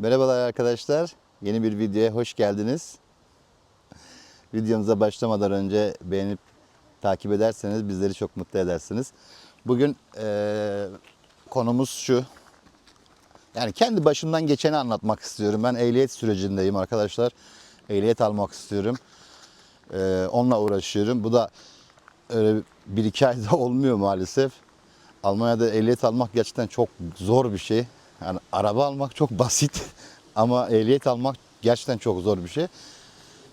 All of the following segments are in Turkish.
Merhabalar arkadaşlar. Yeni bir videoya hoş geldiniz. Videomuza başlamadan önce beğenip takip ederseniz bizleri çok mutlu edersiniz. Bugün eee, konumuz şu. Yani kendi başımdan geçeni anlatmak istiyorum. Ben ehliyet sürecindeyim arkadaşlar. Ehliyet almak istiyorum. Eee, onunla uğraşıyorum. Bu da öyle bir iki ayda olmuyor maalesef. Almanya'da ehliyet almak gerçekten çok zor bir şey. Yani araba almak çok basit ama ehliyet almak gerçekten çok zor bir şey.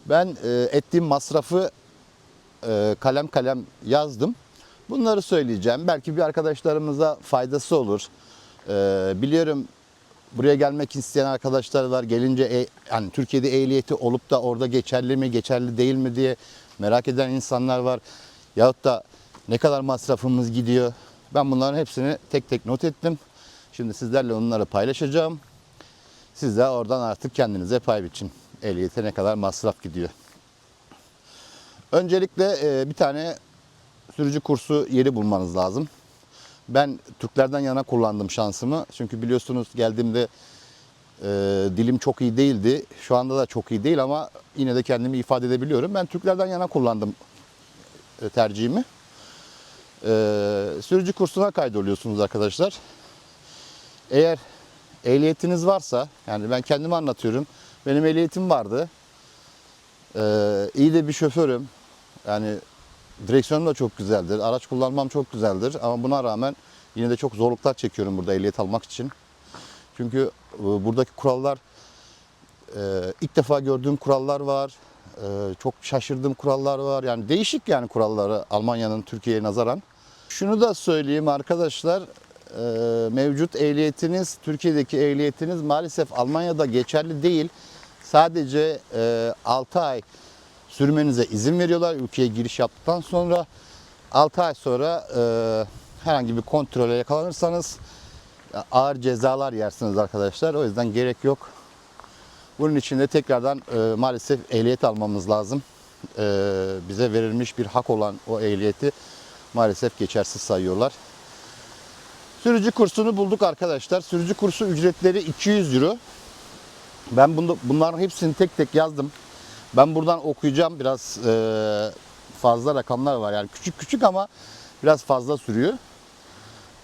Ben e, ettiğim masrafı e, kalem kalem yazdım. Bunları söyleyeceğim. Belki bir arkadaşlarımıza faydası olur. E, biliyorum buraya gelmek isteyen arkadaşlar var. Gelince e, yani Türkiye'de ehliyeti olup da orada geçerli mi, geçerli değil mi diye merak eden insanlar var. Yahut da ne kadar masrafımız gidiyor. Ben bunların hepsini tek tek not ettim. Şimdi sizlerle onları paylaşacağım. Siz de oradan artık kendinize pay biçin. Ehliyete ne kadar masraf gidiyor. Öncelikle e, bir tane sürücü kursu yeri bulmanız lazım. Ben Türklerden yana kullandım şansımı. Çünkü biliyorsunuz geldiğimde e, dilim çok iyi değildi. Şu anda da çok iyi değil ama yine de kendimi ifade edebiliyorum. Ben Türklerden yana kullandım e, tercihimi. E, sürücü kursuna kaydoluyorsunuz arkadaşlar. Eğer ehliyetiniz varsa, yani ben kendimi anlatıyorum. Benim ehliyetim vardı. E, iyi de bir şoförüm. Yani direksiyonum da çok güzeldir. Araç kullanmam çok güzeldir. Ama buna rağmen yine de çok zorluklar çekiyorum burada ehliyet almak için. Çünkü e, buradaki kurallar e, ilk defa gördüğüm kurallar var. E, çok şaşırdığım kurallar var. Yani değişik yani kuralları Almanya'nın Türkiye'ye nazaran. Şunu da söyleyeyim arkadaşlar. E, Mevcut ehliyetiniz, Türkiye'deki ehliyetiniz maalesef Almanya'da geçerli değil. Sadece 6 ay sürmenize izin veriyorlar ülkeye giriş yaptıktan sonra. 6 ay sonra e, herhangi bir kontrole yakalanırsanız ağır cezalar yersiniz arkadaşlar. O yüzden gerek yok. Bunun için de tekrardan e, maalesef ehliyet almamız lazım. E, bize verilmiş bir hak olan o ehliyeti maalesef geçersiz sayıyorlar. Sürücü kursunu bulduk arkadaşlar. Sürücü kursu ücretleri 200 euro. Ben bunu, bunların hepsini tek tek yazdım. Ben buradan okuyacağım. Biraz e, fazla rakamlar var. Yani küçük küçük ama biraz fazla sürüyor.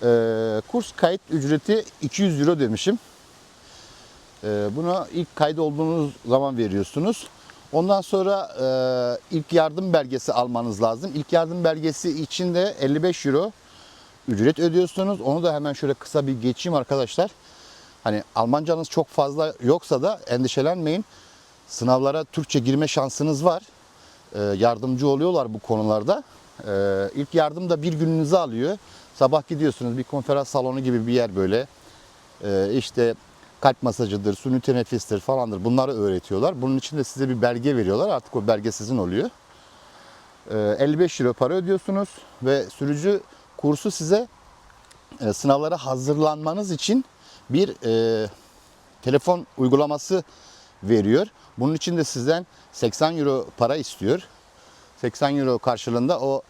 E, kurs kayıt ücreti 200 euro demişim. E, bunu ilk kaydı olduğunuz zaman veriyorsunuz. Ondan sonra e, ilk yardım belgesi almanız lazım. İlk yardım belgesi için de 55 euro ücret ödüyorsunuz. Onu da hemen şöyle kısa bir geçeyim arkadaşlar. Hani Almancanız çok fazla yoksa da endişelenmeyin. Sınavlara Türkçe girme şansınız var. Ee, yardımcı oluyorlar bu konularda. Ee, ilk yardım da bir gününüzü alıyor. Sabah gidiyorsunuz bir konferans salonu gibi bir yer böyle. Ee, işte kalp masajıdır, suni teneffüstir falandır bunları öğretiyorlar. Bunun için de size bir belge veriyorlar. Artık o belge sizin oluyor. Ee, 55 euro para ödüyorsunuz ve sürücü kursu size e, sınavlara hazırlanmanız için bir e, telefon uygulaması veriyor. Bunun için de sizden 80 euro para istiyor. 80 euro karşılığında o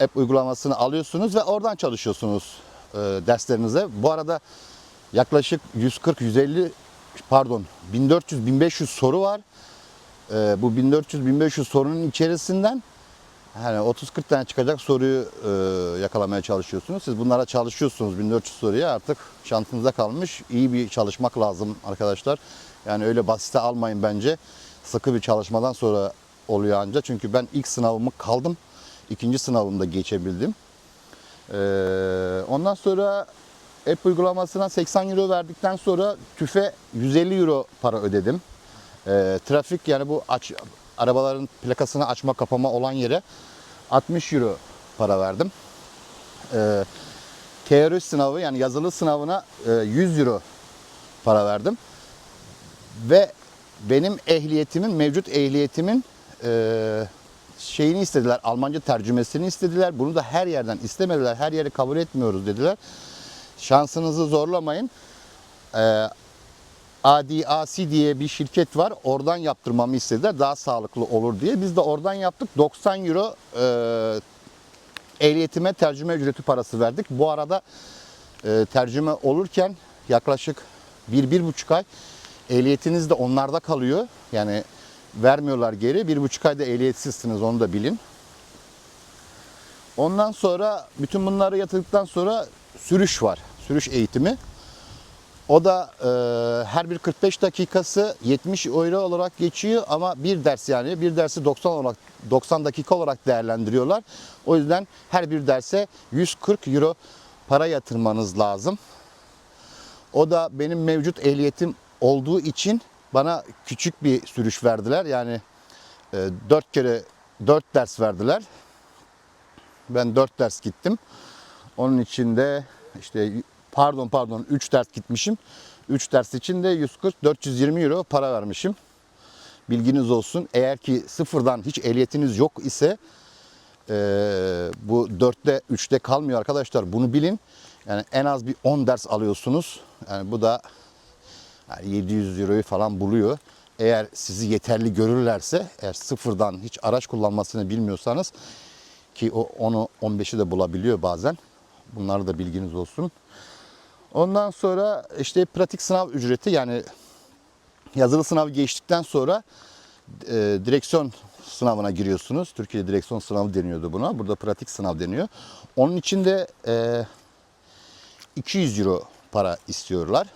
app uygulamasını alıyorsunuz ve oradan çalışıyorsunuz e, derslerinize. Bu arada yaklaşık 140-150 pardon 1400-1500 soru var. E, bu 1400-1500 sorunun içerisinden yani 30-40 tane çıkacak soruyu e, yakalamaya çalışıyorsunuz. Siz bunlara çalışıyorsunuz 1400 soruya artık şansınıza kalmış. İyi bir çalışmak lazım arkadaşlar. Yani öyle basite almayın bence. Sıkı bir çalışmadan sonra oluyor anca. Çünkü ben ilk sınavımı kaldım. ikinci sınavımda geçebildim. Ee, ondan sonra app uygulamasına 80 euro verdikten sonra TÜF'e 150 euro para ödedim. Ee, trafik yani bu aç, arabaların plakasını açma kapama olan yere 60 euro para verdim. Ee, teori sınavı yani yazılı sınavına e, 100 euro para verdim. Ve benim ehliyetimin, mevcut ehliyetimin e, şeyini istediler, Almanca tercümesini istediler. Bunu da her yerden istemediler, her yeri kabul etmiyoruz dediler. Şansınızı zorlamayın. E, ADAC diye bir şirket var. Oradan yaptırmamı istediler. Daha sağlıklı olur diye. Biz de oradan yaptık. 90 euro e, ehliyetime tercüme ücreti parası verdik. Bu arada e, tercüme olurken yaklaşık bir, bir buçuk ay ehliyetiniz de onlarda kalıyor. Yani vermiyorlar geri. Bir buçuk ayda ehliyetsizsiniz onu da bilin. Ondan sonra bütün bunları yatırdıktan sonra sürüş var. Sürüş eğitimi. O da e, her bir 45 dakikası 70 euro olarak geçiyor ama bir ders yani bir dersi 90 olarak 90 dakika olarak değerlendiriyorlar. O yüzden her bir derse 140 euro para yatırmanız lazım. O da benim mevcut ehliyetim olduğu için bana küçük bir sürüş verdiler. Yani e, 4 kere 4 ders verdiler. Ben 4 ders gittim. Onun içinde işte pardon pardon 3 ders gitmişim. 3 ders için de 140 420 euro para vermişim. Bilginiz olsun. Eğer ki sıfırdan hiç ehliyetiniz yok ise e, bu 4'te 3'te kalmıyor arkadaşlar. Bunu bilin. Yani en az bir 10 ders alıyorsunuz. Yani bu da yani 700 euroyu falan buluyor. Eğer sizi yeterli görürlerse, eğer sıfırdan hiç araç kullanmasını bilmiyorsanız ki o onu 15'i de bulabiliyor bazen. Bunları da bilginiz olsun. Ondan sonra işte pratik sınav ücreti yani yazılı sınav geçtikten sonra e, direksiyon sınavına giriyorsunuz. Türkiye direksiyon sınavı deniyordu buna. Burada pratik sınav deniyor. Onun için de e, 200 euro para istiyorlar.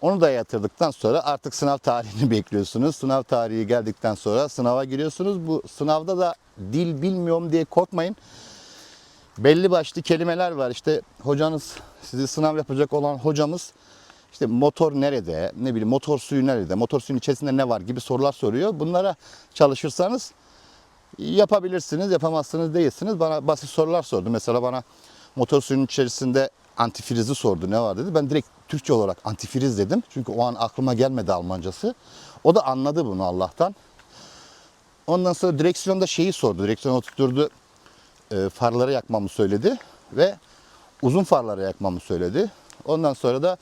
Onu da yatırdıktan sonra artık sınav tarihini bekliyorsunuz. Sınav tarihi geldikten sonra sınava giriyorsunuz. Bu sınavda da dil bilmiyorum diye korkmayın. Belli başlı kelimeler var. İşte hocanız, sizi sınav yapacak olan hocamız işte motor nerede, ne bileyim motor suyu nerede, motor suyun içerisinde ne var gibi sorular soruyor. Bunlara çalışırsanız yapabilirsiniz, yapamazsınız değilsiniz. Bana basit sorular sordu. Mesela bana motor suyunun içerisinde antifrizi sordu. Ne var dedi. Ben direkt Türkçe olarak antifriz dedim. Çünkü o an aklıma gelmedi Almancası. O da anladı bunu Allah'tan. Ondan sonra direksiyonda şeyi sordu. Direksiyona oturtturdu. E, farları yakmamı söyledi. Ve uzun farları yakmamı söyledi. Ondan sonra da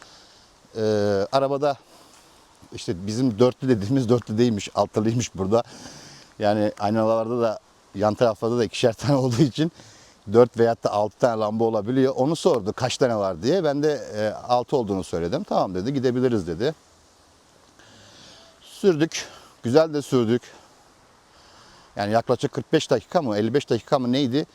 e, arabada işte bizim dörtlü dediğimiz dörtlü değilmiş, altılıymış burada. Yani aynalarda da yan taraflarda da ikişer tane olduğu için 4 veyahut da 6 tane lamba olabiliyor. Onu sordu kaç tane var diye. Ben de e, 6 olduğunu söyledim. Tamam dedi gidebiliriz dedi. Sürdük. Güzel de sürdük. Yani yaklaşık 45 dakika mı 55 dakika mı neydi?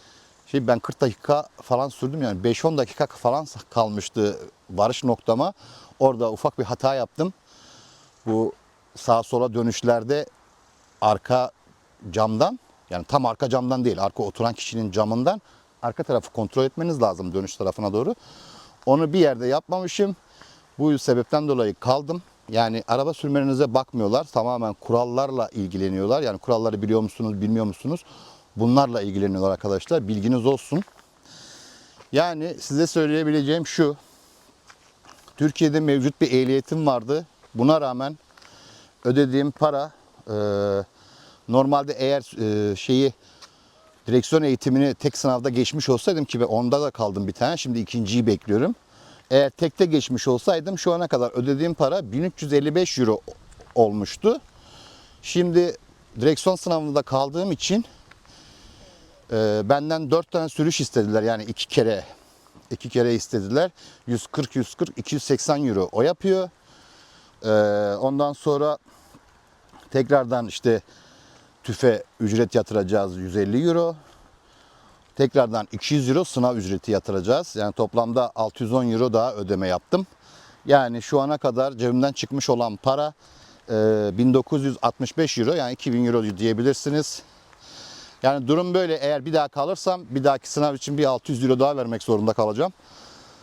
Şey ben 40 dakika falan sürdüm yani 5-10 dakika falan kalmıştı varış noktama. Orada ufak bir hata yaptım. Bu sağa sola dönüşlerde arka camdan yani tam arka camdan değil arka oturan kişinin camından arka tarafı kontrol etmeniz lazım dönüş tarafına doğru. Onu bir yerde yapmamışım. Bu sebepten dolayı kaldım. Yani araba sürmenize bakmıyorlar. Tamamen kurallarla ilgileniyorlar. Yani kuralları biliyor musunuz, bilmiyor musunuz? Bunlarla ilgileniyorlar arkadaşlar. Bilginiz olsun. Yani size söyleyebileceğim şu. Türkiye'de mevcut bir ehliyetim vardı. Buna rağmen ödediğim para e, normalde eğer e, şeyi direksiyon eğitimini tek sınavda geçmiş olsaydım ki ben onda da kaldım bir tane. Şimdi ikinciyi bekliyorum. Eğer tekte geçmiş olsaydım şu ana kadar ödediğim para 1355 euro olmuştu. Şimdi direksiyon sınavında kaldığım için e, benden 4 tane sürüş istediler. Yani iki kere iki kere istediler. 140 140 280 euro o yapıyor. E, ondan sonra tekrardan işte tüfe ücret yatıracağız 150 euro. Tekrardan 200 euro sınav ücreti yatıracağız. Yani toplamda 610 euro daha ödeme yaptım. Yani şu ana kadar cebimden çıkmış olan para e, 1965 euro yani 2000 euro diyebilirsiniz. Yani durum böyle. Eğer bir daha kalırsam bir dahaki sınav için bir 600 euro daha vermek zorunda kalacağım.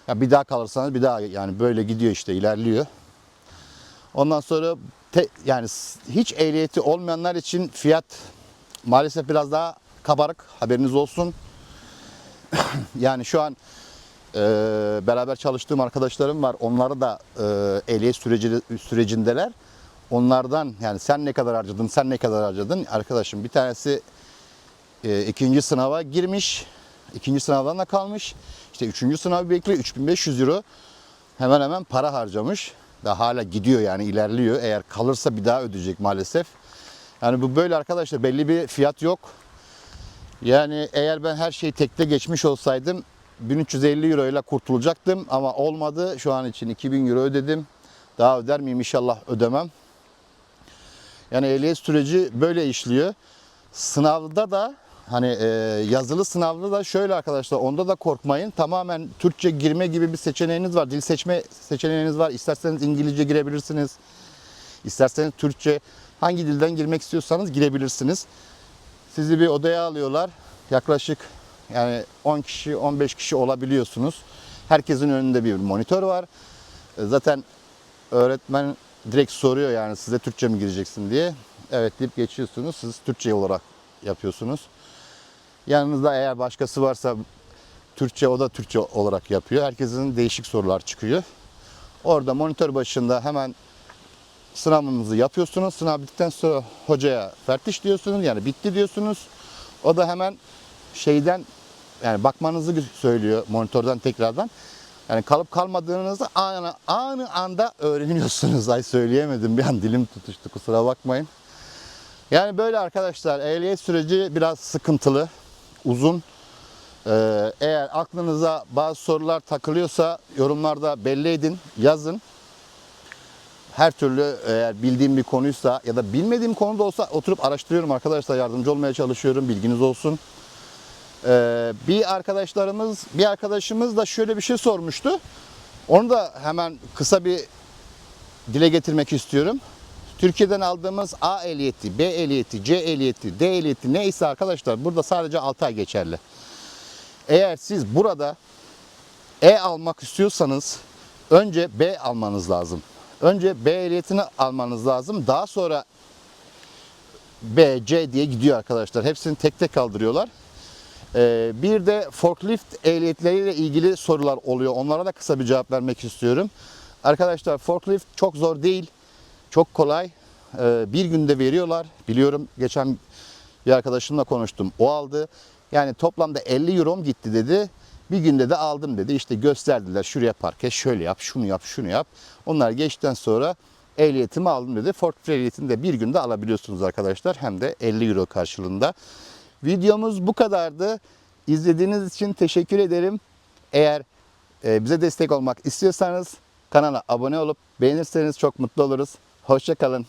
Ya bir daha kalırsanız bir daha yani böyle gidiyor işte ilerliyor. Ondan sonra te, yani hiç ehliyeti olmayanlar için fiyat maalesef biraz daha kabarık. Haberiniz olsun. yani şu an e, beraber çalıştığım arkadaşlarım var. Onları da e, ehliyet süreci, sürecindeler. Onlardan yani sen ne kadar harcadın, sen ne kadar harcadın? Arkadaşım bir tanesi e, ikinci sınava girmiş. ikinci sınavdan da kalmış. İşte üçüncü sınavı bekliyor. 3500 euro hemen hemen para harcamış. Daha hala gidiyor yani ilerliyor. Eğer kalırsa bir daha ödeyecek maalesef. Yani bu böyle arkadaşlar belli bir fiyat yok. Yani eğer ben her şeyi tekte geçmiş olsaydım 1350 euro ile kurtulacaktım ama olmadı. Şu an için 2000 euro ödedim. Daha öder miyim inşallah ödemem. Yani ehliyet süreci böyle işliyor. Sınavda da hani e, yazılı sınavda da şöyle arkadaşlar onda da korkmayın. Tamamen Türkçe girme gibi bir seçeneğiniz var. Dil seçme seçeneğiniz var. İsterseniz İngilizce girebilirsiniz. İsterseniz Türkçe hangi dilden girmek istiyorsanız girebilirsiniz. Sizi bir odaya alıyorlar. Yaklaşık yani 10 kişi 15 kişi olabiliyorsunuz. Herkesin önünde bir monitör var. E, Zaten öğretmen direkt soruyor yani size Türkçe mi gireceksin diye. Evet deyip geçiyorsunuz. Siz Türkçe olarak yapıyorsunuz. Yanınızda eğer başkası varsa Türkçe o da Türkçe olarak yapıyor. Herkesin değişik sorular çıkıyor. Orada monitör başında hemen sınavınızı yapıyorsunuz. Sınav bittikten sonra hocaya fertiş diyorsunuz. Yani bitti diyorsunuz. O da hemen şeyden yani bakmanızı söylüyor monitörden tekrardan. Yani kalıp kalmadığınızı anı, anı anda öğreniyorsunuz. Ay söyleyemedim bir an dilim tutuştu kusura bakmayın. Yani böyle arkadaşlar ehliyet süreci biraz sıkıntılı, uzun. Ee, eğer aklınıza bazı sorular takılıyorsa yorumlarda belli edin, yazın. Her türlü eğer bildiğim bir konuysa ya da bilmediğim konuda olsa oturup araştırıyorum arkadaşlar yardımcı olmaya çalışıyorum bilginiz olsun. Ee, bir arkadaşlarımız, bir arkadaşımız da şöyle bir şey sormuştu. Onu da hemen kısa bir dile getirmek istiyorum. Türkiye'den aldığımız A ehliyeti, B ehliyeti, C ehliyeti, D ehliyeti neyse arkadaşlar burada sadece 6 ay geçerli. Eğer siz burada E almak istiyorsanız önce B almanız lazım. Önce B ehliyetini almanız lazım. Daha sonra B, C diye gidiyor arkadaşlar. Hepsini tek tek kaldırıyorlar. Ee, bir de forklift ehliyetleriyle ilgili sorular oluyor. Onlara da kısa bir cevap vermek istiyorum. Arkadaşlar forklift çok zor değil. Çok kolay. Ee, bir günde veriyorlar. Biliyorum geçen bir arkadaşımla konuştum. O aldı. Yani toplamda 50 euro gitti dedi. Bir günde de aldım dedi. İşte gösterdiler. Şuraya park et, şöyle yap, şunu yap, şunu yap. Onlar geçtikten sonra ehliyetimi aldım dedi. Forklift ehliyetini de bir günde alabiliyorsunuz arkadaşlar. Hem de 50 euro karşılığında. Videomuz bu kadardı. İzlediğiniz için teşekkür ederim. Eğer e, bize destek olmak istiyorsanız kanala abone olup beğenirseniz çok mutlu oluruz. Hoşçakalın.